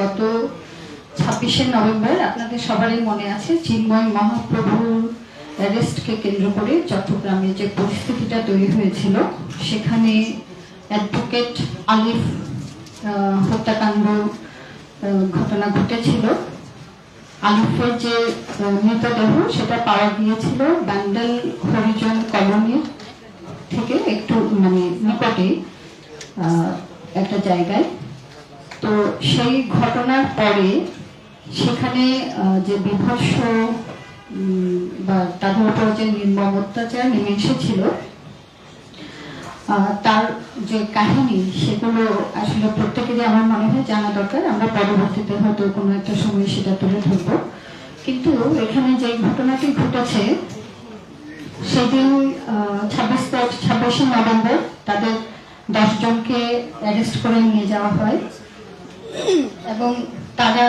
গত ছাব্বিশে নভেম্বর আপনাদের সবারই মনে আছে চিন্ময় মহাপ্রভুর অ্যারেস্টকে কেন্দ্র করে চট্টগ্রামে যে পরিস্থিতিটা তৈরি হয়েছিল, সেখানে অ্যাডভোকেট আলিফ হত্যাকাণ্ড ঘটনা ঘটেছিল। আলিফের যে মৃতদেহ, সেটা পাওয়া গিয়েছিল ব্যান্ডেল হরিজন কলোনির থেকে একটু মানে নিকটে একটা জায়গায়। তো সেই ঘটনার পরে সেখানে যে বিভৎস বা তাদের উপর যে নির্মম অত্যাচার নেমে এসেছিল তার যে কাহিনী সেগুলো আসলে প্রত্যেকেরই আমার মনে হয় জানা দরকার। আমরা পরবর্তীতে হয়তো কোনো একটা সময় সেটা তুলে ধরবো। কিন্তু এখানে যে ঘটনাটি ঘটেছে, সেদিন ছাব্বিশ ছাব্বিশে নভেম্বর তাদের দশজনকে অ্যারেস্ট করে নিয়ে যাওয়া হয়। এবং তারা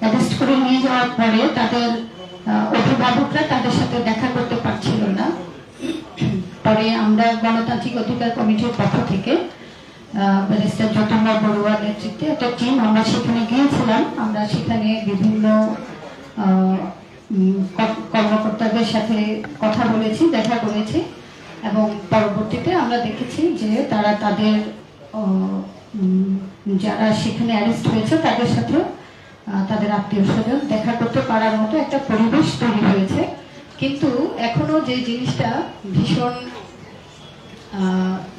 অ্যারেস্ট করে নিয়ে যাওয়ার পরে তাদের অভিভাবকরা তাদের সাথে দেখা করতে পারছিল না। পরে আমরা গণতান্ত্রিক অধিকার কমিটির পক্ষ থেকে ব্যারিস্টার যতনলাল বড়ুয়ার নেতৃত্বে একটা টিম আমরা সেখানে গিয়েছিলাম। আমরা সেখানে বিভিন্ন কর্মকর্তাদের সাথে কথা বলেছি, দেখা করেছি। এবং পরবর্তীতে আমরা দেখেছি যে তারা তাদের যারা সেখানে অ্যারেস্ট হয়েছে, তাদের সাথে তাদের আত্মীয় স্বজন দেখা করতে পারার মতো একটা পরিবেশ তৈরি হয়েছে। কিন্তু এখনও যে জিনিসটা ভীষণ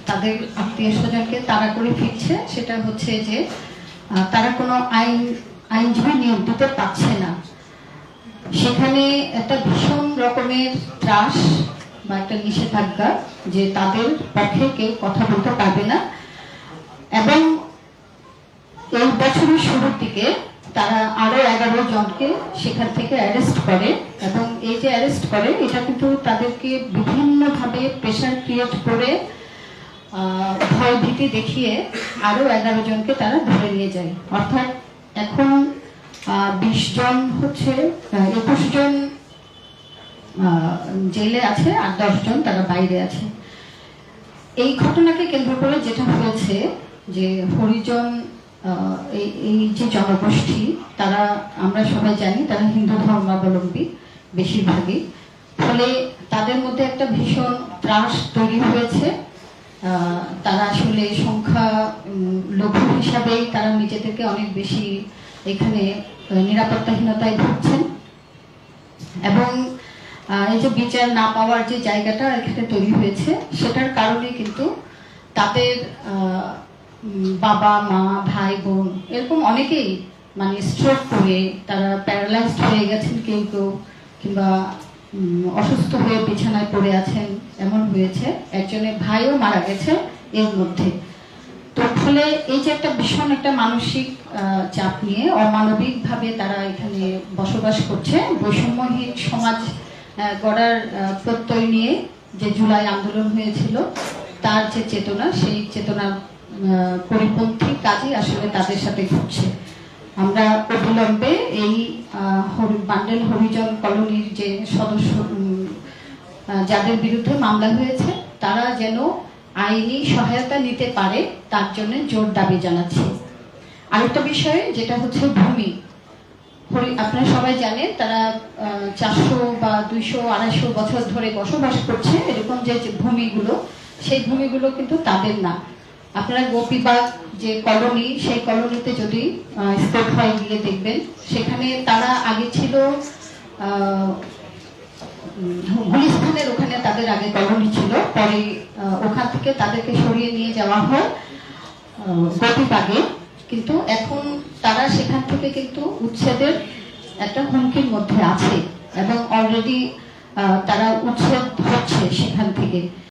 তাদের আত্মীয় স্বজনকে তাড়া করে ফিরছে, সেটা হচ্ছে যে তারা কোনো আইন, আইনজীবী নিয়োগ দিতে পারছে না। সেখানে একটা ভীষণ রকমের ত্রাস বা একটা নিষেধাজ্ঞা যে তাদের পক্ষে কেউ কথা বলতে পারবে না। এবং এই বছরের শুরুর দিকে তারা আরও এগারো জনকে সেখান থেকে অ্যারেস্ট করে এবং এই যে অ্যারেস্ট করে, এটা কিন্তু তাদেরকে বিভিন্নভাবে প্রেশার ক্রিয়েট করে ভয় ভীতি দেখিয়ে আরও এগারো জনকে তারা ধরে নিয়ে যায়। অর্থাৎ এখন বিশ জন হচ্ছে একুশ জন জেলে আছে আর দশ জন তারা বাইরে আছে। এই ঘটনাকে কেন্দ্র করে যেটা হয়েছে যে হরিজন এই যে জনগোষ্ঠী, তারা, আমরা সবাই জানি তারা হিন্দু ধর্মাবলম্বী বেশিরভাগই। ফলে তাদের মধ্যে একটা ভীষণ ত্রাস তৈরি হয়েছে। তারা আসলে সংখ্যা লঘু হিসাবেই তারা নিজেদেরকে অনেক বেশি এখানে নিরাপত্তাহীনতায় ভুগছেন। এবং এই যে বিচার না পাওয়ার যে জায়গাটা এখানে তৈরি হয়েছে, সেটার কারণে কিন্তু তাদের বাবা, মা, ভাই, বোন, এরকম অনেকেই মানে স্ট্রোক করে তারা প্যারালাইজড হয়ে গেছেন কেউ কেউ কিংবা অসুস্থ হয়ে বিছানায় পড়ে আছেন, এমন হয়েছে। একজনের ভাইও মারা গেছে এর মধ্যে। তো ফলে এই যে একটা ভীষণ একটা মানসিক চাপ নিয়ে অমানবিকভাবে তারা এখানে বসবাস করছে। বৈষম্যহীন সমাজ গড়ার প্রত্যয় নিয়ে যে জুলাই আন্দোলন হয়েছিল তার যে চেতনা সেই চেতনার আহ, পরিপন্থী কাজই আসলে তাদের সাথে ঘটছে। আমরা অবিলম্বে এই বান্ডেল হরিজন কলোনির যে সদস্য যাদের বিরুদ্ধে মামলা হয়েছে তারা যেন আইনি সহায়তা নিতে পারে তার জন্য জোর দাবি জানাচ্ছি। আরেকটা বিষয়ে যেটা হচ্ছে ভূমি। আপনারা সবাই জানেন তারা চারশো বা দুইশো আড়াইশো বছর ধরে বসবাস করছে এরকম যে ভূমিগুলো সেই ভূমিগুলো কিন্তু তাদের না। আপনারা গোপীবাগ যে কলোনি সেই কলোনিতে যদি স্পোর্ট হয় গিয়ে দেখবেন সেখানে তারা আগে ছিল আহ, গুলিস্তানের ওখানে তাদের আগে কলোনি ছিল। পরে ওখান থেকে তাদেরকে সরিয়ে নিয়ে যাওয়া হয় আহ, গতিবাগে কিন্তু এখন তারা সেখান থেকে কিন্তু উচ্ছেদের একটা হুমকির মধ্যে আছে এবং অলরেডি তারা উচ্ছেদ হচ্ছে সেখান থেকে।